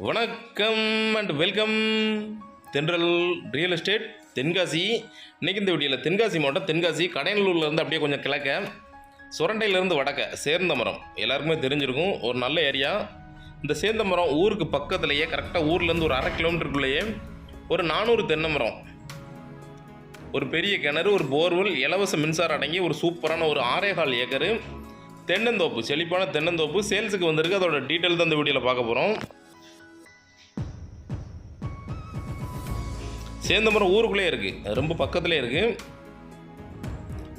வணக்கம் and welcome Thendral real estate Tenkasi. இன்றைக்கி இந்த வீடியோவில் தென்காசி மாவட்டம் தென்காசி கடையனூர்லேருந்து அப்படியே கொஞ்சம் கிழக்க சுரண்டையிலேருந்து வடக்க சேர்ந்த மரம். எல்லாருக்குமே தெரிஞ்சிருக்கும் ஒரு நல்ல ஏரியா இந்த சேர்ந்தமரம் ஊருக்கு பக்கத்துலேயே கரெக்டாக ஊர்லேருந்து ஒரு அரை கிலோமீட்டருக்குள்ளேயே ஒரு நானூறு தென்னை மரம். ஒரு பெரிய கிணறு ஒரு போர்வெல் இலவச மின்சாரம் அடங்கி ஒரு சூப்பரான ஒரு ஆறேகால் ஏக்கரு. தென்னந்தோப்பு செழிப்பான தென்னந்தோப்பு சேல்ஸுக்கு வந்திருக்கு. அதோட டீட்டெயில் தான் இந்த வீடியோவில் பார்க்க போகிறோம் சேந்தமரம் ஊருக்குள்ளே இருக்குது ரொம்ப பக்கத்துலேயே இருக்குது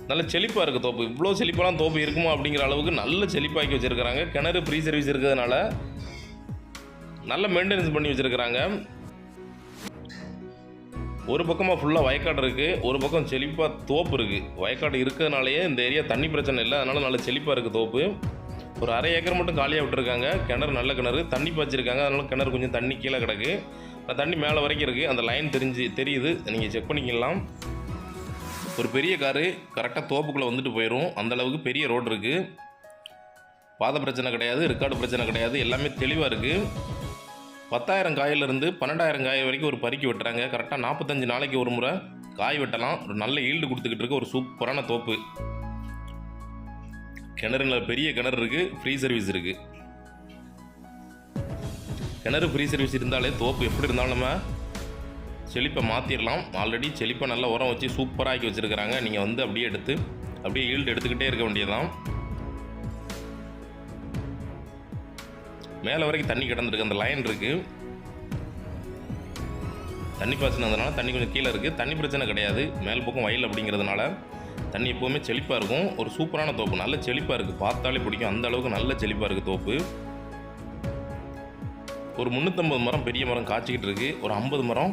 நல்ல செழிப்பாக இருக்குது தோப்பு. இவ்வளோ செழிப்பாலாம் தோப்பு இருக்குமா அப்படிங்கிற அளவுக்கு நல்ல செழிப்பாக்கி வச்சுருக்கிறாங்க. கிணறு ஃப்ரீ சர்வீஸ் இருக்கிறதுனால நல்ல மெயின்டெனன்ஸ் பண்ணி வச்சுருக்கிறாங்க. ஒரு பக்கமாக ஃபுல்லாக வயக்காடு இருக்குது ஒரு பக்கம் செழிப்பாக தோப்பு இருக்குது வயக்காடு இருக்கிறதுனாலேயே இந்த ஏரியா தண்ணி பிரச்சனை இல்லை. அதனால் நல்ல செழிப்பாக இருக்குது தோப்பு. ஒரு அரை ஏக்கர் மட்டும் காலியாக விட்டுருக்காங்க. கிணறு நல்ல கிணறு. தண்ணி பாய்ச்சிருக்காங்க. அதனால் கிணறு கொஞ்சம் தண்ணி கீழே கிடக்கு. தண்ணி மேலே வரைக்கும் இருக்குது அந்த லைன் தெரிஞ்சு தெரியுது. நீங்கள் செக் பண்ணிக்கலாம். ஒரு பெரிய காரு கரெக்டாக தோப்புக்குள்ளே வந்துட்டு போயிடும் அந்தளவுக்கு பெரிய ரோடு இருக்குது பாத பிரச்சனை கிடையாது ரெக்கார்டு பிரச்சனை கிடையாது. எல்லாமே தெளிவாக இருக்குது பத்தாயிரம் காயிலிருந்து பன்னெண்டாயிரம் காய் வரைக்கும் ஒரு பறிக்கி வெட்டுறாங்க. கரெக்டாக நாற்பத்தஞ்சு நாளைக்கு ஒரு முறை காய் வெட்டலாம். ஒரு நல்ல ஈல்டு கொடுத்துக்கிட்டு இருக்க. ஒரு சூப்பரான தோப்பு. கிணறுல பெரிய கிணறு இருக்குது ஃப்ரீ சர்வீஸ் இருக்குது கிணறு ஃப்ரீ சர்வீஸ் இருந்தாலே தோப்பு எப்படி இருந்தாலும் நம்ம செழிப்பை மாற்றிடலாம் ஆல்ரெடி செழிப்பை நல்லா உரம் வச்சு சூப்பராக ஆக்கி வச்சுருக்கிறாங்க. நீங்கள் வந்து அப்படியே எடுத்து அப்படியே ஈல்டு எடுத்துக்கிட்டே இருக்க வேண்டியதுதான். மேலே வரைக்கும் தண்ணி கிடந்துருக்கு. அந்த லைன் இருக்குது தண்ணி பாய்ச்சினதுனால தண்ணி கொஞ்சம் கீழே இருக்குது தண்ணி பிரச்சனை கிடையாது. மேல் பக்கம் வயல் அப்படிங்கிறதுனால தண்ணி எப்போவுமே செழிப்பாக இருக்கும். ஒரு சூப்பரான தோப்பு. நல்ல செழிப்பாக இருக்குது பார்த்தாலே பிடிக்கும். அந்த அளவுக்கு நல்ல செழிப்பாக இருக்குது தோப்பு. ஒரு முந்நூற்றம்பது மரம் பெரிய மரம் காய்ச்சிக்கிட்டு இருக்குது ஒரு ஐம்பது மரம்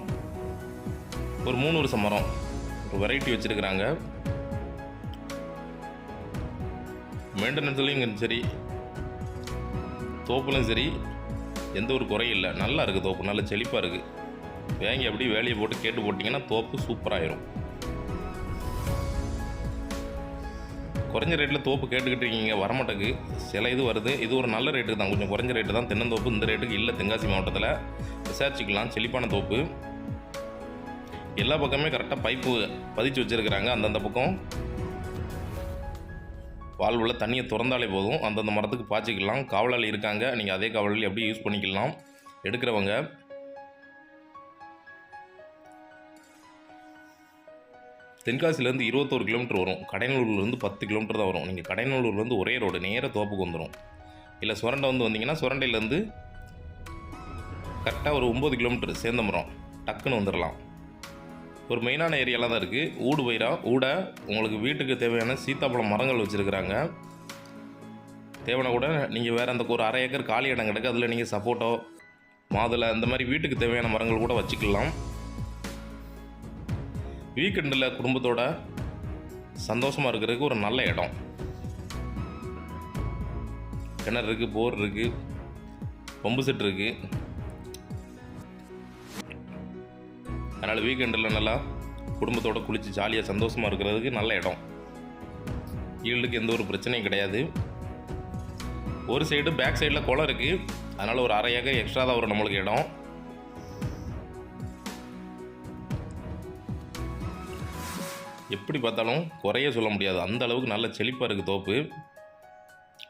ஒரு மூணு வருஷம் மரம் ஒரு வெரைட்டி வச்சுருக்கிறாங்க. மெயின்டெனன்ஸ்லையும் சரி. தோப்புலையும் சரி. எந்த ஒரு குறையும் இல்லை. நல்லா இருக்குது தோப்பு. நல்ல செழிப்பாக இருக்குது வேங்கி அப்படியே வேலையை போட்டு கேட்டு போட்டிங்கன்னா தோப்பு சூப்பராயிரும் குறைஞ்ச ரேட்டில் தோப்பு கேட்டுக்கிட்டு இருக்கீங்க வரமாட்டேக்கு சில இது வருது. இது ஒரு நல்ல ரேட்டு தான். கொஞ்சம் குறைஞ்ச ரேட்டு தான். தென்னந்தோப்பு இந்த ரேட்டுக்கு இல்லை. தென்காசி மாவட்டத்தில் விசாரிச்சுக்கலாம். செழிப்பான தோப்பு. எல்லா பக்கமே கரெக்டாக பைப்பு பதிச்சு வச்சுருக்கிறாங்க. அந்தந்த பக்கம் வால்வில் தண்ணியை திறந்தாலே போதும். அந்தந்த மரத்துக்கு பாய்ச்சிக்கலாம். காவலாளி இருக்காங்க. நீங்கள் அதே காவலாளி அப்படியே யூஸ் பண்ணிக்கலாம். எடுக்கிறவங்க தென்காசிலேருந்து இருபத்தோரு கிலோமீட்டர் வரும். கடைநல்லூர்லேருந்து பத்து கிலோமீட்டர் தான் வரும். நீங்கள் கடைநல்லூர்லேருந்து ஒரே ரோடு நேராக தோப்புக்கு வந்துடும் இல்லை சுரண்டை வந்து வந்தீங்கன்னா சுரண்டையிலேருந்து கரெக்டாக ஒரு ஒம்பது கிலோமீட்டர் சேந்தமரம். டக்குன்னு வந்துடலாம் ஒரு மெயினான ஏரியாலாம் தான் இருக்குது ஊடு பயிரா ஊட உங்களுக்கு வீட்டுக்கு தேவையான சீத்தாப்பழம் மரங்கள் வச்சுருக்குறாங்க. தேவைன்னா கூட நீங்கள் வேறு அந்த ஒரு அரை ஏக்கர் காலி இடம் கிடக்கு அதில் நீங்கள் சப்போட்டோ மாதுளை அந்த மாதிரி வீட்டுக்கு தேவையான மரங்கள் கூட வச்சுக்கலாம். வீக்கெண்டில் குடும்பத்தோட சந்தோஷமாக இருக்கிறதுக்கு ஒரு நல்ல இடம். கிணறு இருக்குது போர் இருக்குது பம்பு செட் இருக்குது அதனால் வீக்கெண்டில் நல்லா குடும்பத்தோட குளித்து ஜாலியாக சந்தோஷமாக இருக்கிறதுக்கு நல்ல இடம். ஈல்டுக்கு எந்த ஒரு பிரச்சனையும் கிடையாது. ஒரு சைடு பேக் சைடில் குளம் இருக்குது அதனால் ஒரு அரை ஏக்கர் எக்ஸ்ட்ரா தான் வரும் நம்மளுக்கு இடம். எப்படி பார்த்தாலும் குறைய சொல்ல முடியாது. அந்த அளவுக்கு நல்ல செழிப்பாக இருக்குது தோப்பு.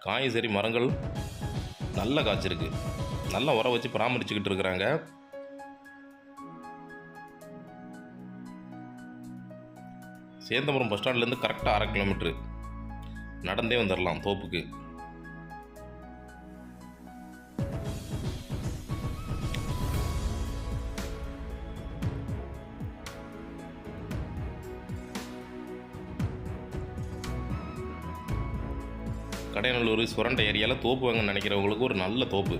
காய் சரி மரங்கள் நல்ல காய்ச்சிருக்கு நல்லா உரம் வச்சு பராமரிச்சுக்கிட்டு இருக்கிறாங்க. சேந்தபுரம் பஸ் ஸ்டாண்ட்லேருந்து கரெக்டாக அரை கிலோமீட்ரு நடந்தே வந்துடலாம் தோப்புக்கு. கடையநல்லூர் சுரண்டை ஏரியாவில் தோப்பு வாங்க நினைக்கிறவங்களுக்கு ஒரு நல்ல தோப்பு.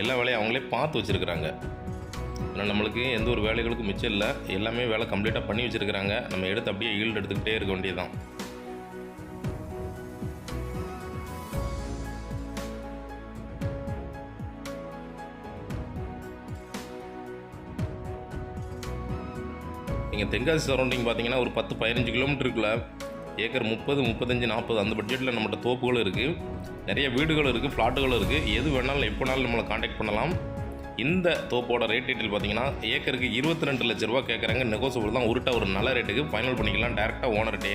எல்லா வேலையும் அவங்களே பார்த்து வச்சுருக்குறாங்க. ஆனால் நம்மளுக்கு எந்த ஒரு வேலைகளுக்கும் மிச்சம் இல்லை. எல்லாமே வேலை கம்ப்ளீட்டாக பண்ணி வச்சுருக்குறாங்க. நம்ம எடுத்து அப்படியே ஈல்டு எடுத்துக்கிட்டே இருக்க வேண்டியதுதான். நீங்கள் தென்காசி சரௌண்டிங் பார்த்தீங்கன்னா ஒரு பத்து பதினஞ்சு கிலோமீட்டருக்குள்ள ஏக்கர் முப்பது முப்பத்தஞ்சு நாற்பது அந்த பட்ஜெட்டில் நம்மகிட்ட தோப்புகளும் இருக்குது நிறைய வீடுகளும் இருக்குது ஃப்ளாட்டுகளும் இருக்குது எது வேணாலும் எப்போனாலும் நம்மளை காண்டாக்ட் பண்ணலாம். இந்த தோப்போட ரேட் டீட்டெயில் பார்த்தீங்கன்னா ஏக்கருக்கு இருபத்தி ரெண்டு லட்ச ரூபா கேட்குறாங்க நெகோசியபிள் தான். உருட்ட ஒரு நல்ல ரேட்டுக்கு ஃபைனல் பண்ணிக்கலாம். டேரெக்டாக ஓனர்கிட்டே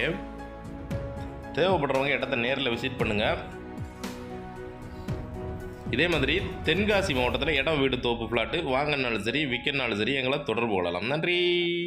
தேவைப்படுறவங்க இடத்த நேரில் விசிட் பண்ணுங்கள் இதே மாதிரி தென்காசி மாவட்டத்தில் இடம் வீடு தோப்பு ஃப்ளாட்டு வாங்கினாலும் சரி விற்கனாலும் சரி எங்களை தொடர்பு கொள்ளலாம். நன்றி!